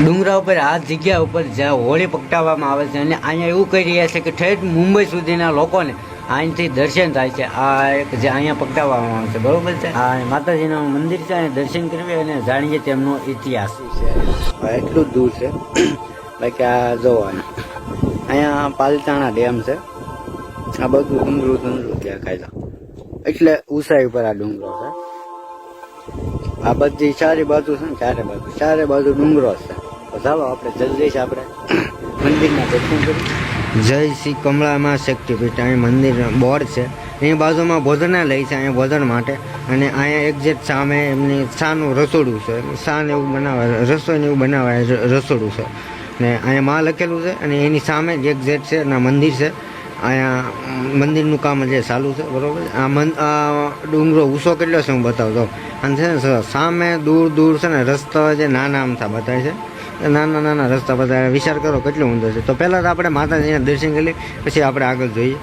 ડુંગરા ઉપર, આ જગ્યા ઉપર જ્યાં હોળી પકટાવવામાં આવે છે અને અહીંયા એવું કહી રહ્યા છે કે ઠેઠ મુંબઈ સુધીના લોકોને અહીંથી દર્શન થાય છે. આ એક જે અહીંયા પકડાવવામાં આવે છે. બરોબર છે? આ માતાજીનું મંદિર છે અને દર્શન કરવી અને જાણીએ તેમનો ઇતિહાસ. એટલું જ દૂર છે. બાકી આ જોવાનું અહીંયા. પાલતાણા ડેમ છે. આ બધું ડુંગરું ડુંગરું ત્યાં કાયદા એટલે ઊંચાઈ ઉપર આ ડુંગરો છે. આ બધી ચારે બાજુ છે ને, ચારે બાજુ. ચારે બાજુ ડુંગરો છે. જય શ્રી કમળામાં શક્તિપીઠ અહીં મંદિર બોર્ડ છે. એની બાજુમાં ભોજનાલય છે, અહીંયા ભોજન માટે. અને અહીંયા એક્ઝેક્ટ સામે એમની શાનું રસોડું છે. શાન એવું બનાવે રસોઈને એવું બનાવાય, રસોડું છે. ને અહીંયા માં લખેલું છે, અને એની સામે જ એક્ઝેક્ટ છે અને મંદિર છે. અહીંયા મંદિરનું કામ જે ચાલુ છે, બરાબર? આ મન ડુંગરો ઊંચો કેટલો છે, હું બતાવતો અને છે ને સામે દૂર દૂર છે ને, રસ્તા જે નાના અમથા બતાવે છે. નાના નાના રસ્તા બતાવે. વિચાર કરો, કેટલો ઊંધો છે. તો પહેલાં તો આપણે માતાજીના દર્શન કરી પછી આપણે આગળ જોઈએ.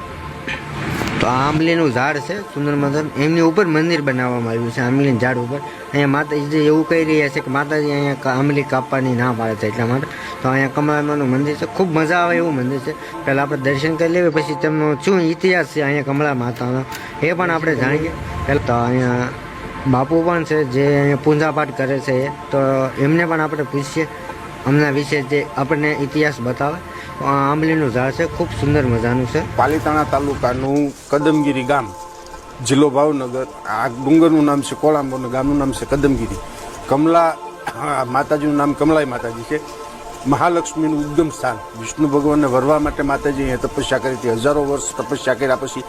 આ આંબલીનું ઝાડ છે, સુંદર મધર એમની ઉપર મંદિર બનાવવામાં આવ્યું છે, આંબલીના ઝાડ ઉપર. અહીંયા માતાજી એવું કહી રહ્યા છે કે માતાજી અહીંયા આંબલી કાપવાની ના પાડે છે એટલા માટે. તો અહીંયા કમળામાનું મંદિર છે, ખૂબ મજા આવે એવું મંદિર છે. પહેલાં આપણે દર્શન કરી લેવી, પછી તેમનો શું ઇતિહાસ છે અહીંયા કમળા માતાનો, એ પણ આપણે જાણીએ. પહેલાં તો અહીંયા બાપુ પણ છે, જે અહીંયા પૂજાપાઠ કરે છે તો એમને પણ આપણે પૂછીએ. હમણાં વિશે જે આપણને ઇતિહાસ બતાવે. આંબલીનું ઝાડ છે, ખૂબ સુંદર મજાનું છે. પાલીતાણા તાલુકાનું કદમગીરી ગામ, જિલ્લો ભાવનગર, આ ડુંગરનું નામ છે કોળાંબો ગામનું નામ છે, કદમગીરી. કમલા માતાજીનું નામ કમલાઈ માતાજી છે. મહાલક્ષ્મીનું ઉદ્ગમ સ્થાન, વિષ્ણુ ભગવાનને વરવા માટે માતાજી અહીંયા તપસ્યા કરી હતી. હજારો વર્ષ તપસ્યા કર્યા પછી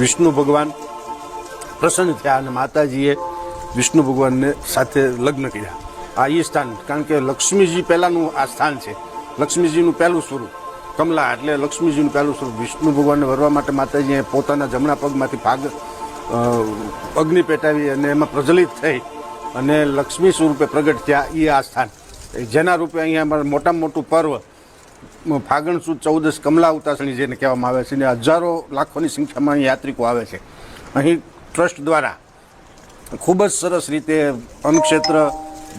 વિષ્ણુ ભગવાન પ્રસન્ન થયા અને માતાજીએ વિષ્ણુ ભગવાનને સાથે લગ્ન કર્યા. આ એ સ્થાન, કારણ કે લક્ષ્મીજી પહેલાંનું આ સ્થાન છે. લક્ષ્મીજીનું પહેલું સ્વરૂપ. કમલા એટલે લક્ષ્મીજીનું પહેલું સ્વરૂપ વિષ્ણુ ભગવાનને વરવા માટે માતાજીએ પોતાના જમણા પગમાંથી ભાગ અગ્નિ પેટાવી અને એમાં પ્રજ્વલિત થઈ અને લક્ષ્મી સ્વરૂપે પ્રગટ થયા એ આ સ્થાન. જેના રૂપે અહીંયા અમારું મોટામાં મોટું પર્વ ફાગણ સુદ ચૌદસ કમલા ઉતાસણી જેને કહેવામાં આવે છે અને હજારો લાખોની સંખ્યામાં અહીં યાત્રિકો આવે છે. અહીં ટ્રસ્ટ દ્વારા ખૂબ જ સરસ રીતે અન્નક્ષેત્ર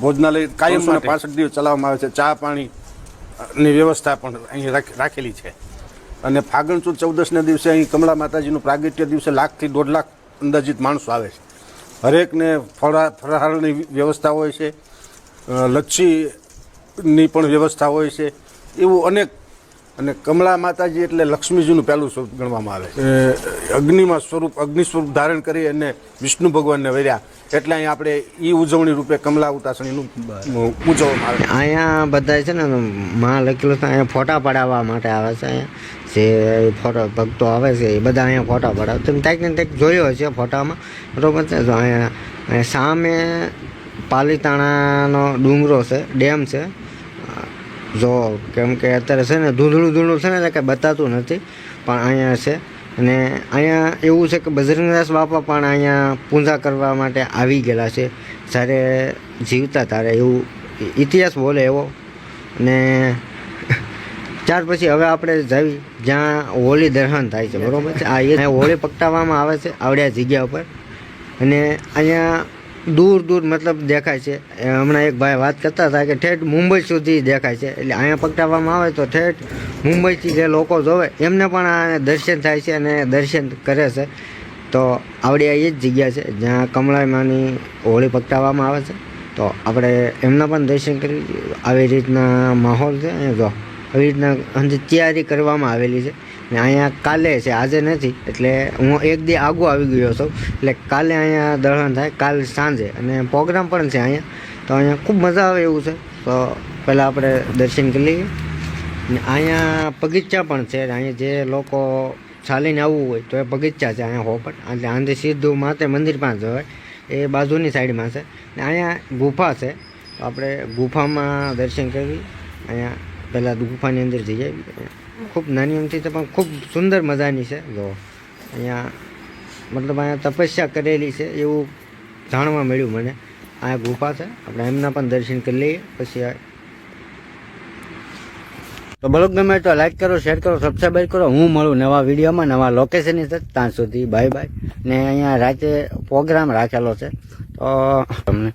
ભોજનાલય કાયમ પાસઠ દિવસ ચલાવવામાં આવે છે. ચા પાણી ની વ્યવસ્થા પણ અહીં રાખ- રાખેલી છે. અને ફાગણ સુદ ચૌદસના દિવસે અહીં કમળા માતાજીનું પ્રાગટ્ય દિવસે લાખથી દોઢ લાખ અંદાજિત માણસો આવે છે. હરેકને ફળા ફરાહારની વ્યવસ્થા હોય છે. લચ્છીની પણ વ્યવસ્થા હોય છે. એવું અનેક અને કમળા માતાજી એટલે લક્ષ્મીજીનું પહેલું સ્વરૂપ ગણવામાં આવે અગ્નિમાં સ્વરૂપ, અગ્નિ સ્વરૂપ ધારણ કરી અને વિષ્ણુ ભગવાનને વર્યા. એટલે અહીં આપણે એ ઉજવણી રૂપે કમલા ઉતાસણીનું ઉજવવામાં આવે અહીંયા બધા છે ને, માં લખેલું છે, અહીંયા ફોટા પડાવવા માટે આવે છે. અહીંયા જે ફોટો, ભક્તો આવે છે, એ બધા અહીંયા ફોટા પડાવે. તમે કંઈક ને કંઈક જોયો હશે ફોટામાં, બરોબર છે? અહીંયા અહીંયા સામે પાલીતાણાનો ડુંગરો છે, ડેમ છે. જો, કેમ કે અત્યારે છે ને ધૂંધળું ધૂંધળું છે ને એટલે કંઈ બતાતું નથી, પણ અહીંયા છે. અને અહીંયા એવું છે કે બજરંગદાસ બાપા પણ અહીંયા પૂજા કરવા માટે આવી ગયેલા છે. જ્યારે જીવતા ત્યારે એવું ઇતિહાસ બોલે એવો. અને ત્યાર પછી હવે આપણે જાવી, જ્યાં હોળી દહન થાય છે, બરોબર છે? આ હોળી પકટાવવામાં આવે છે, આવડ્યા જગ્યા ઉપર. અને અહીંયા દૂર દૂર મતલબ દેખાય છે. હમણાં એક ભાઈ વાત કરતા હતા કે ઠેઠ મુંબઈ સુધી દેખાય છે. એટલે અહીંયા પકડાવવામાં આવે તો ઠેઠ મુંબઈથી જે લોકો જોવે, એમને પણ આ દર્શન થાય છે અને દર્શન કરે છે. તો આવડી આ એ જ જગ્યા છે, જ્યાં કમળામાની હોળી પકડાવવામાં આવે છે. તો આપણે એમના પણ દર્શન કરી, આવી રીતના માહોલ છે. અહીંયા જો, આવી રીતના તૈયારી કરવામાં આવેલી છે. ને અહીંયા કાલે છે, આજે નથી. એટલે હું એક દી આગો આવી ગયો છું. એટલે કાલે અહીંયા દર્શન થાય, કાલ સાંજે. અને પ્રોગ્રામ પણ છે અહીંયા. તો અહીંયા ખૂબ મજા આવે એવું છે. તો પહેલાં આપણે દર્શન કરી લઈએ. ને અહીંયા બગીચા પણ છે. અહીંયા જે લોકો ચાલીને આવવું હોય તો એ બગીચા છે અહીંયા હોપટ એટલે આંધી સીધું માતે મંદિર પાસે જવાય. એ બાજુની સાઈડમાં છે. ને અહીંયા ગુફા છે. આપણે ગુફામાં દર્શન કરવી અહીંયા પહેલાં ગુફાની અંદર જઈ જાય ખૂબ નાની અમથી પણ ખૂબ સુંદર મજાની છે. જો, અહીંયા મતલબ અહીંયા તપસ્યા કરેલી છે એવું જાણવા મળ્યું મને. આ ગુફા છે, આપણે એમના પણ દર્શન કરી લઈએ, પછી તો બ્લોગ ગમે તો લાઈક કરો શેર કરો સબસ્ક્રાઈબ કરો. હું મળું નવા વિડીયોમાં, નવા લોકેશનની છે, ત્યાં સુધી બાય બાય ને અહીંયા રાતે પ્રોગ્રામ રાખેલો છે. તો તમને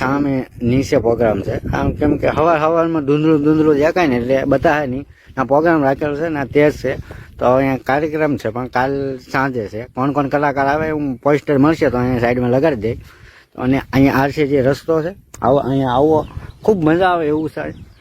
સામે નીચે પ્રોગ્રામ છે. આમ કેમ કે હવાર હવારમાં ધૂંધળું ધૂંધળું દેખાય ને એટલે બતાવે નહીં. આ પ્રોગ્રામ રાખેલો છે ને તેજ છે. તો અહીંયા કાર્યક્રમ છે, પણ કાલ સાંજે છે. કોણ કોણ કલાકાર આવે હું પોસ્ટર મળશે તો અહીંયા સાઈડમાં લગાડી દઈ અને અહીંયા આરસી જે રસ્તો છે. આવો, અહીંયા આવો. ખૂબ મજા આવે એવું છે